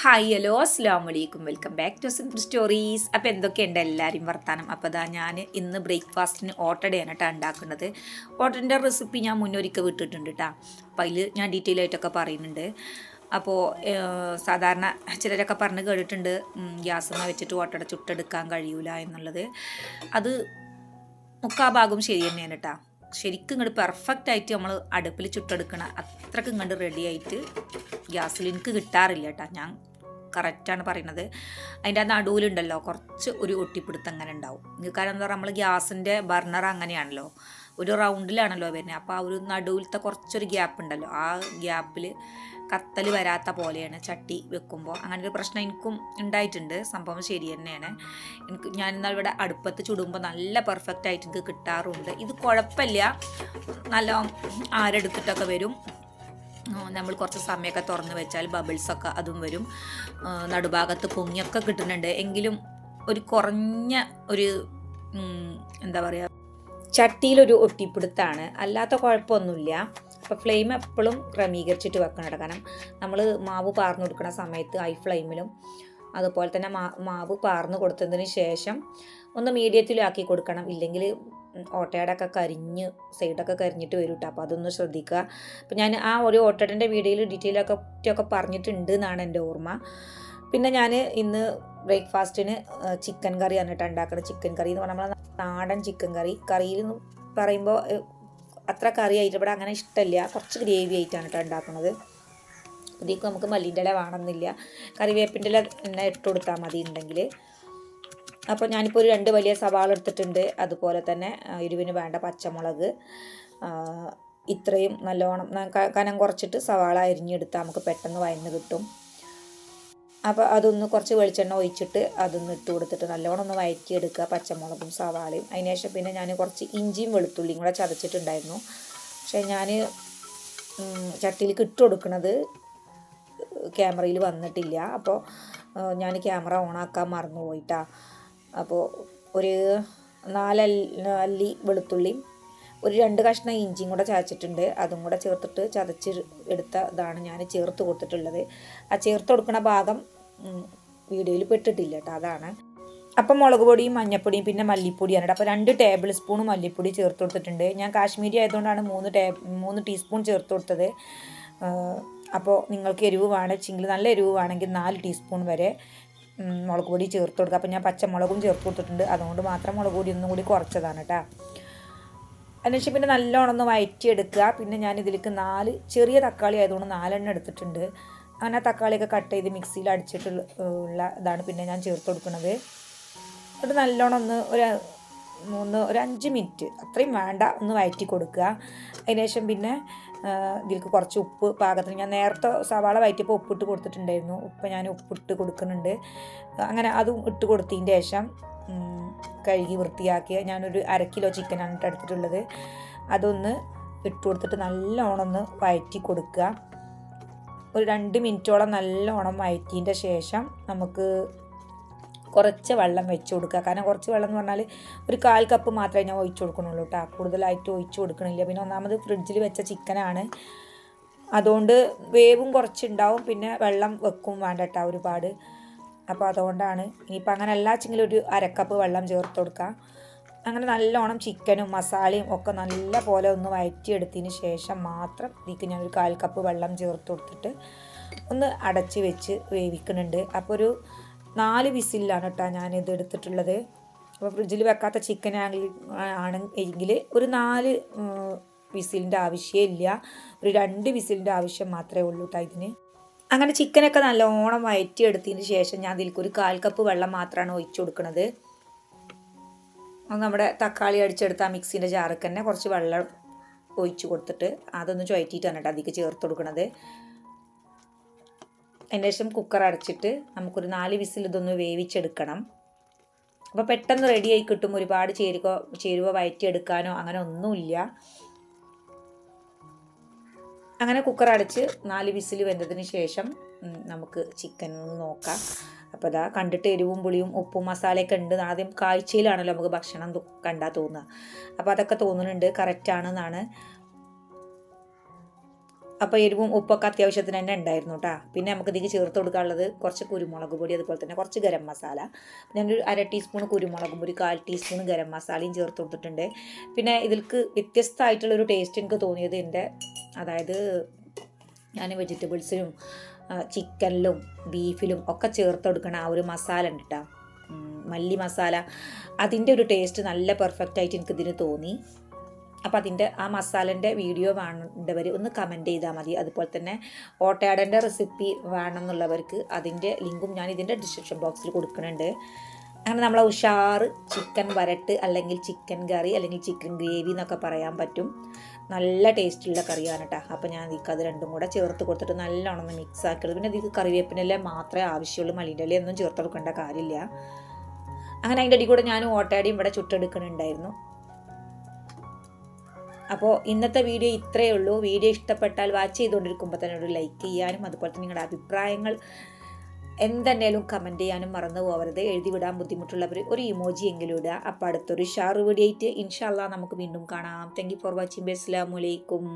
Hi hello അസ്സാം വലൈക്കും welcome back to simple stories അപ്പോൾ എന്തൊക്കെയുണ്ട് എല്ലാവരും വർത്താനം? അപ്പോൾ അതാ ഞാൻ ഇന്ന് ബ്രേക്ക്ഫാസ്റ്റിന് ഓട്ടടയാണ് കേട്ടോ ഉണ്ടാക്കുന്നത്. ഓട്ടന്റെ റെസിപ്പി ഞാൻ മുന്നൊരിക്കൽ വിട്ടിട്ടുണ്ട് കേട്ടോ അപ്പോൾ അതിൽ ഞാൻ ഡീറ്റെയിൽ ആയിട്ടൊക്കെ പറയുന്നുണ്ട്. അപ്പോൾ സാധാരണ ചിലരൊക്കെ പറഞ്ഞ് കേട്ടിട്ടുണ്ട് ഗ്യാസ് വെച്ചിട്ട് ഓട്ടട ചുട്ടെടുക്കാൻ കഴിയൂല എന്നുള്ളത്. അത് മുക്കാ ഭാഗം ശരി തന്നെയാണ് കേട്ടോ ശരിക്കും ഇങ്ങോട്ട് പെർഫെക്റ്റ് ആയിട്ട് നമ്മൾ അടുപ്പിൽ ചുട്ടെടുക്കണം അത്രയ്ക്ക് ഇങ്ങോട്ട് റെഡി ആയിട്ട് ഗ്യാസിൽ എനിക്ക് കിട്ടാറില്ല കേട്ടോ ഞാൻ കറക്റ്റാണ് പറയുന്നത് അതിന്റെ ആ നടുവിലുണ്ടല്ലോ കുറച്ച് ഒരു ഒട്ടിപ്പിടുത്തം അങ്ങനെ ഉണ്ടാവും. കാരണം എന്താ പറയുക നമ്മൾ ഗ്യാസിന്റെ ബർണർ അങ്ങനെയാണല്ലോ. ഒരു റൗണ്ടിലാണല്ലോ വരുന്നത്. അപ്പോൾ ആ ഒരു നടുവിലത്തെ കുറച്ചൊരു ഗ്യാപ്പ് ഉണ്ടല്ലോ. ആ ഗ്യാപ്പിൽ കത്തൽ വരാത്ത പോലെയാണ് ചട്ടി വെക്കുമ്പോൾ അങ്ങനെ ഒരു പ്രശ്നം എനിക്കും ഉണ്ടായിട്ടുണ്ട്. സംഭവം ശരി തന്നെയാണ്. എനിക്ക് ഞാൻ എന്നാൽ ഇവിടെ അടുപ്പത്ത് ചുടുമ്പോൾ നല്ല പെർഫെക്റ്റ് ആയിട്ട് എനിക്ക് കിട്ടാറുണ്ട്. ഇത് കുഴപ്പമില്ല. നല്ല ആരെടുത്തിട്ടൊക്കെ വരും. നമ്മൾ കുറച്ച് സമയമൊക്കെ തുറന്ന് വെച്ചാൽ ബബിൾസൊക്കെ അതും വരും. നടുഭാഗത്ത് പൊങ്ങിയൊക്കെ കിട്ടുന്നുണ്ട്. എങ്കിലും ഒരു കുറഞ്ഞ ഒരു എന്താ പറയുക ചട്ടിയിലൊരു ഒട്ടിപ്പിടുത്താണ്. അല്ലാത്ത കുഴപ്പമൊന്നുമില്ല. അപ്പോൾ ഫ്ലെയിം എപ്പോഴും ക്രമീകരിച്ചിട്ട് വെക്കണം കാരണം നമ്മൾ മാവ് പാർന്നു കൊടുക്കുന്ന സമയത്ത് ഹൈ ഫ്ലെയിമിലും അതുപോലെ തന്നെ മാവ് പാർന്നു കൊടുത്തതിന് ശേഷം ഒന്ന് മീഡിയത്തിലും ആക്കി കൊടുക്കണം. ഇല്ലെങ്കിൽ ഓട്ടയുടെ ഒക്കെ കരിഞ്ഞ് സൈഡൊക്കെ കരിഞ്ഞിട്ട് വരും കേട്ടോ അപ്പോൾ അതൊന്ന് ശ്രദ്ധിക്കുക. അപ്പോൾ ഞാൻ ആ ഒരു ഓട്ടയുടെ വീഡിയോയിൽ ഡീറ്റെയിൽ ഒക്കെ പറഞ്ഞിട്ടുണ്ട് എന്നാണ് എന്റെ ഓർമ്മ. പിന്നെ ഞാൻ ഇന്ന് ബ്രേക്ക്ഫാസ്റ്റിന് ചിക്കൻ കറി കേട്ടോ ഉണ്ടാക്കുന്നത് ചിക്കൻ കറി എന്ന് പറഞ്ഞാൽ നാടൻ ചിക്കൻ കറി കറിയിൽ എന്ന് പറയുമ്പോൾ അത്ര കറി ആയിട്ട് ഇവിടെ അങ്ങനെ ഇഷ്ടമില്ല കുറച്ച് ഗ്രേവി ആയിട്ടാണ് കേട്ടോ ഉണ്ടാക്കുന്നത് ഇതിലേക്ക് നമുക്ക് മല്ലിന്റെ ഇല വേണമെന്നില്ല. കറിവേപ്പിന്റെ ഇല എണ്ണ ഇട്ട് കൊടുത്താൽ മതി ഉണ്ടെങ്കിൽ അപ്പോൾ ഞാനിപ്പോൾ ഒരു രണ്ട് വലിയ സവാള എടുത്തിട്ടുണ്ട്. അതുപോലെ തന്നെ ഇരുവിന് വേണ്ട പച്ചമുളക്. ഇത്രയും നല്ലോണം കനം കുറച്ചിട്ട് സവാള അരിഞ്ഞെടുത്താൽ നമുക്ക് പെട്ടെന്ന് വയന്ന് കിട്ടും. അപ്പോൾ അതൊന്ന് കുറച്ച് വെളിച്ചെണ്ണ ഒഴിച്ചിട്ട് അതൊന്ന് ഇട്ട് കൊടുത്തിട്ട് നല്ലോണം ഒന്ന് വഴറ്റിയെടുക്കുക പച്ചമുളകും സവാളയും. അതിനുശേഷം പിന്നെ ഞാൻ കുറച്ച് ഇഞ്ചിയും വെളുത്തുള്ളിയും കൂടെ ചതച്ചിട്ടുണ്ടായിരുന്നു. പക്ഷേ ഞാൻ ചട്ടിയിലേക്ക് ഇട്ട് കൊടുക്കുന്നത് ക്യാമറയിൽ വന്നിട്ടില്ല. അപ്പോൾ ഞാൻ ക്യാമറ ഓണാക്കാൻ മറന്നു പോയിട്ടാ അപ്പോൾ ഒരു നാലല്ലി വെളുത്തുള്ളിയും ഒരു രണ്ട് കഷ്ണം ഇഞ്ചിയും കൂടെ ചതച്ചിട്ടുണ്ട്. അതും കൂടെ ചേർത്തിട്ട് ചതച്ച് എടുത്ത ഇതാണ് ഞാൻ ചേർത്ത് കൊടുത്തിട്ടുള്ളത്. ആ ചേർത്ത് കൊടുക്കുന്ന ഭാഗം വീഡിയോയിൽ പെട്ടിട്ടില്ല കേട്ടോ അതാണ്. അപ്പം മുളക് പൊടിയും മഞ്ഞപ്പൊടിയും പിന്നെ മല്ലിപ്പൊടിയാണ് കേട്ടോ. അപ്പോൾ രണ്ട് ടേബിൾ സ്പൂൺ മല്ലിപ്പൊടി ചേർത്ത് കൊടുത്തിട്ടുണ്ട്. ഞാൻ കാശ്മീരി ആയതുകൊണ്ടാണ് മൂന്ന് ടേ മൂന്ന് ടീസ്പൂൺ ചേർത്ത് കൊടുത്തത്. അപ്പോൾ നിങ്ങൾക്ക് എരിവ് വേണമെങ്കിൽ നല്ല എരിവ് വേണമെങ്കിൽ നാല് ടീസ്പൂൺ വരെ മുളക് പൊടി ചേർത്ത് കൊടുക്കുക. അപ്പോൾ ഞാൻ പച്ചമുളകും ചേർത്ത് കൊടുത്തിട്ടുണ്ട്. അതുകൊണ്ട് മാത്രം മുളക് പൊടി ഒന്നും കൂടി കുറച്ചതാണ് കേട്ടോ അതിനുശേഷം പിന്നെ നല്ലോണം ഒന്ന് വയറ്റിയെടുക്കുക. പിന്നെ ഞാൻ ഇതിലേക്ക് നാല് ചെറിയ തക്കാളി ആയതുകൊണ്ട് നാലെണ്ണം എടുത്തിട്ടുണ്ട്. അങ്ങനെ തക്കാളിയൊക്കെ കട്ട് ചെയ്ത് മിക്സിയിൽ അടിച്ചിട്ടുള്ള ഇതാണ് പിന്നെ ഞാൻ ചേർത്ത് കൊടുക്കുന്നത്. എന്നിട്ട് നല്ലോണം ഒന്ന് ഒരു മൂന്ന് ഒരു അഞ്ച് മിനിറ്റ്. അത്രയും വേണ്ട ഒന്ന് വയറ്റി കൊടുക്കുക. അതിനുശേഷം പിന്നെ ഇതിൽക്ക് കുറച്ച് ഉപ്പ് പാകത്തിന്. ഞാൻ നേരത്തെ സവാള വയറ്റിയപ്പോൾ ഉപ്പിട്ട് കൊടുത്തിട്ടുണ്ടായിരുന്നു. ഉപ്പ് ഞാൻ ഉപ്പിട്ട് കൊടുക്കുന്നുണ്ട്. അങ്ങനെ അതും ഇട്ട് കൊടുത്തതിന്റെ ശേഷം കഴുകി വൃത്തിയാക്കിയ ഞാനൊരു അര കിലോ ചിക്കനാണ് എടുത്തിട്ടുള്ളത്. അതൊന്ന് ഇട്ട് കൊടുത്തിട്ട് നല്ലോണം ഒന്ന് വയറ്റി കൊടുക്കുക. ഒരു രണ്ട് മിനിറ്റോളം നല്ലോണം വയറ്റിയതിന്റെ ശേഷം നമുക്ക് കുറച്ച് വെള്ളം വെച്ച് കൊടുക്കുക. കാരണം കുറച്ച് വെള്ളം എന്ന് പറഞ്ഞാൽ ഒരു കാൽ കപ്പ് മാത്രമേ ഞാൻ ഒഴിച്ചു കൊടുക്കണുള്ളൂ കേട്ടോ കൂടുതലായിട്ട് ഒഴിച്ചു കൊടുക്കണില്ല. പിന്നെ ഒന്നാമത് ഫ്രിഡ്ജിൽ വെച്ച ചിക്കനാണ് അതുകൊണ്ട് വേവും കുറച്ചുണ്ടാവും. പിന്നെ വെള്ളം വെക്കും വേണ്ട കേട്ടോ ഒരുപാട്. അപ്പോൾ അതുകൊണ്ടാണ് ഇനിയിപ്പോൾ അങ്ങനെ എല്ലാച്ചെങ്കിലും ഒരു അരക്കപ്പ് വെള്ളം ചേർത്ത് കൊടുക്കുക അങ്ങനെ നല്ലോണം ചിക്കനും മസാലയും ഒക്കെ നല്ല പോലെ ഒന്ന് വഴറ്റിയെടുത്തതിന് ശേഷം മാത്രം ഇതിക്ക് ഞാൻ ഒരു കാൽ കപ്പ് വെള്ളം ചേർത്ത് കൊടുത്തിട്ട് ഒന്ന് അടച്ച് വെച്ച് വേവിക്കുന്നുണ്ട്. അപ്പോൾ ഒരു നാല് വിസിലാണ് കേട്ടോ ഞാനിത് എടുത്തിട്ടുള്ളത്. അപ്പോൾ ഫ്രിഡ്ജിൽ വെക്കാത്ത ചിക്കൻ ആണെങ്കിൽ ഒരു നാല് വിസിലിന്റെ ആവശ്യമില്ല ഒരു രണ്ട് വിസിലിന്റെ ആവശ്യം മാത്രമേ ഉള്ളൂ കേട്ടോ ഇതിന്. അങ്ങനെ ചിക്കനൊക്കെ നല്ലോണം വയറ്റിയെടുത്തതിന് ശേഷം ഞാൻ ഇതിലേക്ക് ഒരു കാൽ കപ്പ് വെള്ളം മാത്രമാണ് ഒഴിച്ചു കൊടുക്കുന്നത് നമ്മുടെ തക്കാളി അടിച്ചെടുത്ത ആ മിക്സിന്റെ ജാറിൽ തന്നെ കുറച്ച് വെള്ളം ഒഴിച്ചു കൊടുത്തിട്ട് അതൊന്ന് ചുഴറ്റിയിട്ടാണ് കേട്ടോ അതിലേക്ക് ചേർത്ത് കൊടുക്കുന്നത് അതിന് ശേഷം കുക്കർ അടച്ചിട്ട് നമുക്കൊരു നാല് വിസിൽ ഇതൊന്ന് വേവിച്ചെടുക്കണം. അപ്പോൾ പെട്ടെന്ന് റെഡിയായി കിട്ടും. ഒരുപാട് ചേരുവ ചേരുവ വയറ്റിയെടുക്കാനോ അങ്ങനെ ഒന്നുമില്ല. അങ്ങനെ കുക്കർ അടച്ച് നാല് വിസിൽ വെന്തതിന് ശേഷം നമുക്ക് ചിക്കൻ നോക്കാം. അപ്പോൾ അതാ കണ്ടിട്ട് എരിവും പുളിയും ഉപ്പും മസാലയൊക്കെ ഉണ്ട്. ആദ്യം കാഴ്ചയിലാണല്ലോ നമുക്ക് ഭക്ഷണം കണ്ടാൽ തോന്നുക. അപ്പോൾ അതൊക്കെ തോന്നുന്നുണ്ട്. കറക്റ്റ് ആണെന്നാണ്. അപ്പോൾ എരിവും ഉപ്പൊക്കെ അത്യാവശ്യത്തിന് തന്നെ ഉണ്ടായിരുന്നു കേട്ടോ പിന്നെ നമുക്ക് ഇതിലേക്ക് ചേർത്ത് കൊടുക്കാനുള്ളത് കുറച്ച് കുരുമുളക് പൊടി അതുപോലെ തന്നെ കുറച്ച് ഗരം മസാല. ഞാനൊരു അര ടീസ്പൂൺ കുരുമുളകും ഒരു കാൽ ടീസ്പൂൺ ഗരം മസാലയും ചേർത്ത് കൊടുത്തിട്ടുണ്ട്. പിന്നെ ഇതിൽക്ക് വ്യത്യസ്തമായിട്ടുള്ളൊരു ടേസ്റ്റ് എനിക്ക് തോന്നിയത് എന്റെ അതായത് ഞാൻ വെജിറ്റബിൾസിലും ചിക്കനിലും ബീഫിലും ഒക്കെ ചേർത്ത് കൊടുക്കണ ആ ഒരു മസാല ഉണ്ട് കേട്ടോ മല്ലി മസാല. അതിന്റെ ഒരു ടേസ്റ്റ് നല്ല പെർഫെക്റ്റ് ആയിട്ട് എനിക്ക് ഇതിന് തോന്നി. അപ്പോൾ അതിന്റെ ആ മസാലന്റെ വീഡിയോ വേണ്ടവർ ഒന്ന് കമന്റ് ചെയ്താൽ മതി. അതുപോലെ തന്നെ ഓട്ടയാടന്റെ റെസിപ്പി വേണമെന്നുള്ളവർക്ക് അതിന്റെ ലിങ്കും ഞാൻ ഇതിന്റെ ഡിസ്ക്രിപ്ഷൻ ബോക്സിൽ കൊടുക്കുന്നുണ്ട്. അങ്ങനെ നമ്മളെ ഉഷാർ ചിക്കൻ വരട്ട് അല്ലെങ്കിൽ ചിക്കൻ കറി അല്ലെങ്കിൽ ചിക്കൻ ഗ്രേവി എന്നൊക്കെ പറയാൻ പറ്റും. നല്ല ടേസ്റ്റുള്ള കറിയാണ് കേട്ടോ അപ്പോൾ ഞാൻ ഇതിക്ക് അത് രണ്ടും കൂടെ ചേർത്ത് കൊടുത്തിട്ട് നല്ലോണം മിക്സ് ആക്കിയത് പിന്നെ ഇതിക്ക് കറിവേപ്പിനല്ലേ മാത്രമേ ആവശ്യമുള്ളൂ. മല്ലിന്റെ ഒന്നും ചേർത്ത് കൊടുക്കേണ്ട കാര്യമില്ല. അങ്ങനെ അതിന്റെ അടി കൂടെ ഞാൻ ഓട്ടയാടിയും ഇവിടെ ചുട്ടെടുക്കുന്നുണ്ടായിരുന്നു. അപ്പോൾ ഇന്നത്തെ വീഡിയോ ഇത്രയേ ഉള്ളൂ. വീഡിയോ ഇഷ്ടപ്പെട്ടാൽ വാച്ച് ചെയ്തുകൊണ്ടിരിക്കുമ്പോൾ തന്നെ ഒരു ലൈക്ക് ചെയ്യാനും അതുപോലെ തന്നെ നിങ്ങളുടെ അഭിപ്രായങ്ങൾ എന്തെന്നേലും കമന്റ് ചെയ്യാനും മറന്നു പോകരുത് എഴുതി വിടാൻ ബുദ്ധിമുട്ടുള്ളവർ ഒരു ഇമോജി എങ്കിലും ഇടുക. അപ്പോൾ അടുത്തൊരു ഷാർ വീഡിയോ ആയിട്ട് ഇൻഷാല്ല നമുക്ക് വീണ്ടും കാണാം. താങ്ക് യു ഫോർ വാച്ചിങ് അസ്സാം വലൈക്കും